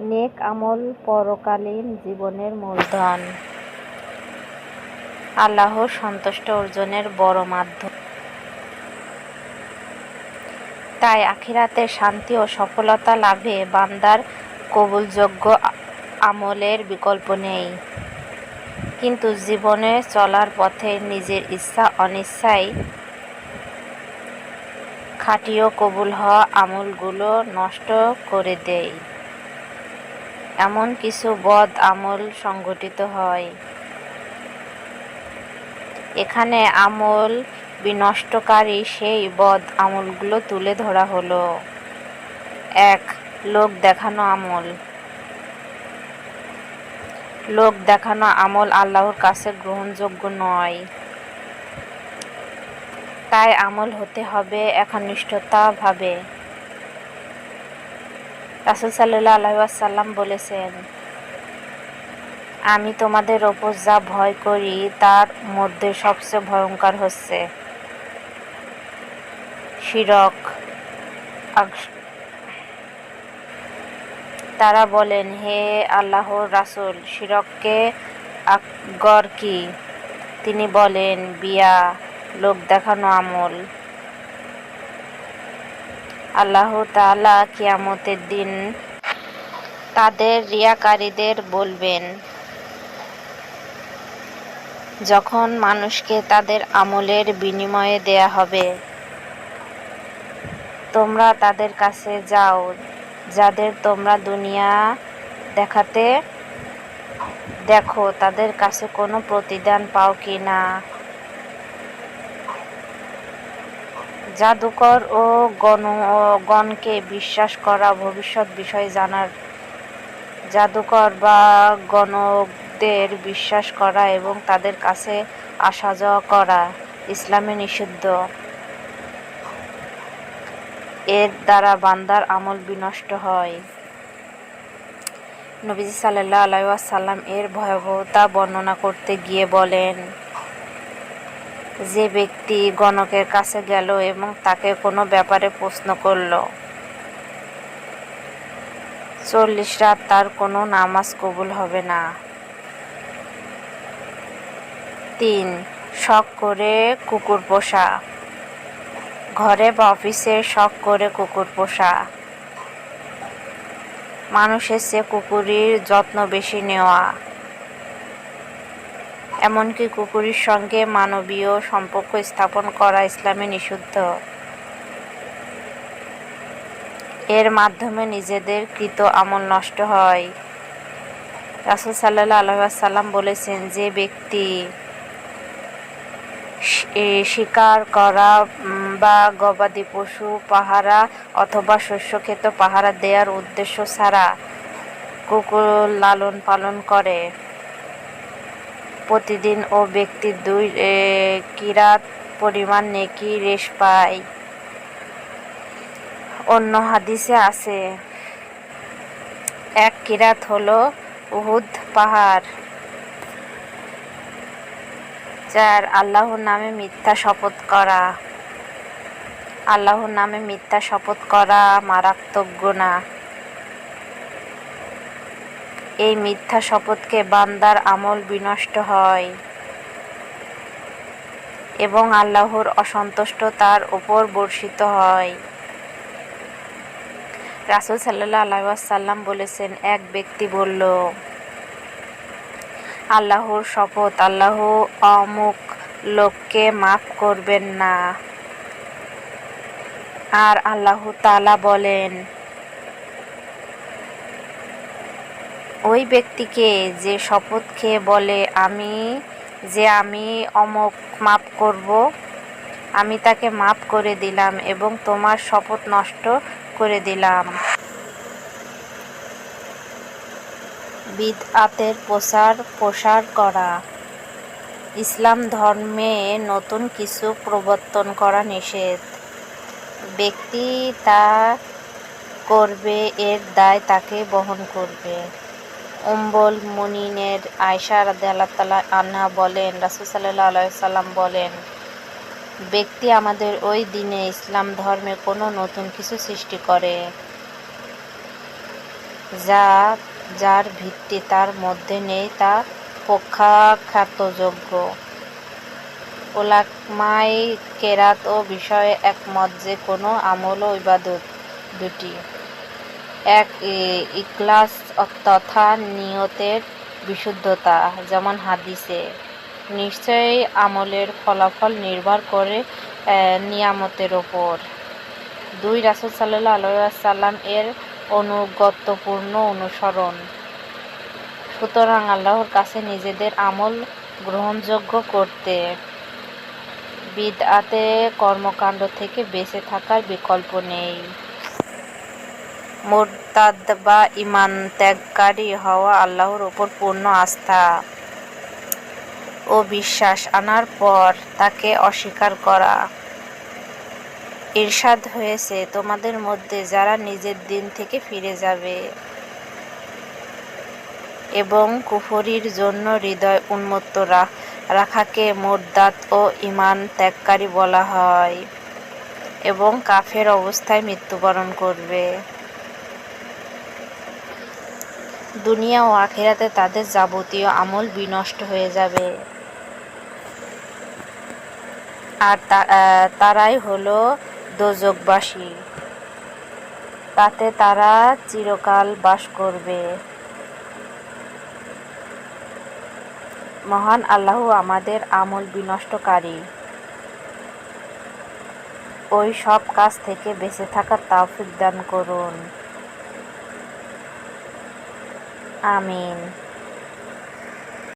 নেক আমল পরকালীন জীবনের মূলধন। আল্লাহর সন্তুষ্ট অর্জনের বড় মাধ্যম। তাই আখিরাতে শান্তি ও সফলতা লাভে বান্দার কবুলযোগ্য আমলের বিকল্প নেই। কিন্তু জীবনে চলার পথে নিজের ইচ্ছা অনিচ্ছায় খাটিও কবুল হওয়া আমলগুলো নষ্ট করে দেয়। এমন কিছু বদ আমল সংগঠিত হয়। এখানে আমল বিনষ্টকারী সেই বদ আমলগুলো তুলে ধরা হলো। এক, লোক দেখানো আমল। লোক দেখানো আমল আল্লাহর কাছে গ্রহণযোগ্য নয়। তাই আমল হতে হবে একনিষ্ঠতা ভাবে রাসুল সাল্লাহ আলহাসাল্লাম বলেছেন, আমি তোমাদের ওপর যা ভয় করি, তার মধ্যে সবচেয়ে ভয়ঙ্কর হচ্ছে শিরক তারা বলেন, হে আল্লাহর রাসূল, শিরককে আকবর কি? তিনি বলেন, বিয়া, লোক দেখানো আমল। আল্লাহ তাআলা কিয়ামতের দিন তাদের রিয়াকারীদের বলবেন, যখন মানুষকে তাদের আমলের বিনিময়ে দেয়া হবে, তোমরা তাদের কাছে যাও, যাদের তোমরা দুনিয়া দেখাতে দেখো, তাদের কাছে কোনো প্রতিদান পাও কি না। জাদুকর ও গণ গণকে বিশ্বাস করা ভবিষ্যৎ বিষয় জানার। জাদুকর বা গণকদের বিশ্বাস করা এবং তাদের কাছে আসা যাওয়া করা ইসলামে নিষিদ্ধ। এর দ্বারা বান্দার আমল বিনষ্ট হয়। নবীজি সাল্লাহ আলাইসাল্লাম এর ভয়াবহতা বর্ণনা করতে গিয়ে বলেন যে ব্যক্তি গণকের কাছে গেল এবং তাকে কোনো ব্যাপারে প্রশ্ন করল। চল্লিশ রাত তার কোনো নামাজ কবুল হবে না। তিন, শখ করে কুকুর পোষা। ঘরে বা অফিসে শখ করে কুকুর পোষা। মানুষের চেয়ে কুকুরের যত্ন বেশি নেওয়া। এমনকি কুকুরের সঙ্গে মানবীয় সম্পর্ক স্থাপন করা ইসলামে নিষিদ্ধ। এর মাধ্যমে নিজেদের কৃত আমল নষ্ট হয়। রাসুল সাল্লাহ আলহাম বলেছেন যে ব্যক্তি শিকার করা বা গবাদি পশু, পাহারা অথবা শস্যক্ষেত পাহারা দেওয়ার উদ্দেশ্য ছাড়া কুকুর লালন পালন করে। প্রতিদিন ও ব্যক্তি দুই কিরাত পরিমাণ নেকি রেশ পায়। অন্য হাদিসে আছে, এক কিরাত হলো উহুদ পাহাড় চার আল্লাহর নামে মিথ্যা শপথ করা। আল্লাহর নামে মিথ্যা শপথ করা মারাত্মক গুণা এই মিথ্যা শপথকে বান্দার আমল বিনষ্ট হয় এবং আল্লাহর অসন্তুষ্ট তার উপর বর্ষিত হয়। রাসুল সাল্লাহ আলাইসাল্লাম বলেছেন, এক ব্যক্তি বলল, আল্লাহর শপথ, আল্লাহ অমুক লোককে মাফ করবেন না। আর আল্লাহ তালা বলেন ওই ব্যক্তিকে যে শপথ খেয়ে বলে, আমি যে আমি অমুক মাপ করব, আমি তাকে মাপ করে দিলাম এবং তোমার শপথ নষ্ট করে দিলাম। বিদআতের প্রসার প্রসার করা। ইসলাম ধর্মে নতুন কিছু প্রবর্তন করা নিষেধ। ব্যক্তি তা করবে, এর দায় তাকে বহন করবে। উম্বল মুনিনের আয়সা রাদে আল্লাহ তালা আন্না বলেন, রাসুল সাল্লাহ আলাইসাল্লাম বলেন, ব্যক্তি আমাদের ওই দিনে ইসলাম ধর্মে কোনো নতুন কিছু সৃষ্টি করে, যা, যার ভিত্তি তার মধ্যে নেই, তা প্রখ্যাতযোগ্য ওলামাই কেরাত ও বিষয়ে একমত যে কোনো আমল ও ইবাদত দুটি। এক ই- ইখলাস তথা নিয়তের বিশুদ্ধতা, যেমন হাদিসে। নিশ্চয়ই আমলের ফলাফল নির্ভর করে নিয়ামতের ওপর। দুই রাসুল সাল্লাহ আলাইসাল্লাম এর অনুগত্যপূর্ণ অনুসরণ। সুতরাং আল্লাহর কাছে নিজেদের আমল গ্রহণযোগ্য করতে, বিদআতে কর্মকাণ্ড থেকে বেঁচে থাকার বিকল্প নেই। মোরতাদ বা ইমান ত্যাগকারী হওয়া আল্লাহর উপর পূর্ণ আস্থা ও বিশ্বাস আনার পর তাকে অস্বীকার করা। ইরশাদ হয়েছে, তোমাদের মধ্যে যারা নিজের দিন থেকে ফিরে যাবে এবং কুফরির জন্য হৃদয় উন্মত্ত রাখাকে মোরদাত ও ইমান ত্যাগকারী বলা হয় এবং কাফের অবস্থায় মৃত্যুবরণ করবে। দুনিয়া ও আখেরাতে তাদের যাবতীয় আমল বিনষ্ট হয়ে যাবে। আর তারাই হলো দোজকবাসী তাতে তারা চিরকাল বাস করবে। মহান আল্লাহ আমাদের আমল বিনষ্টকারী। ওই সব কাজ থেকে বেঁচে থাকার তাওফিক দান করুন। Amin.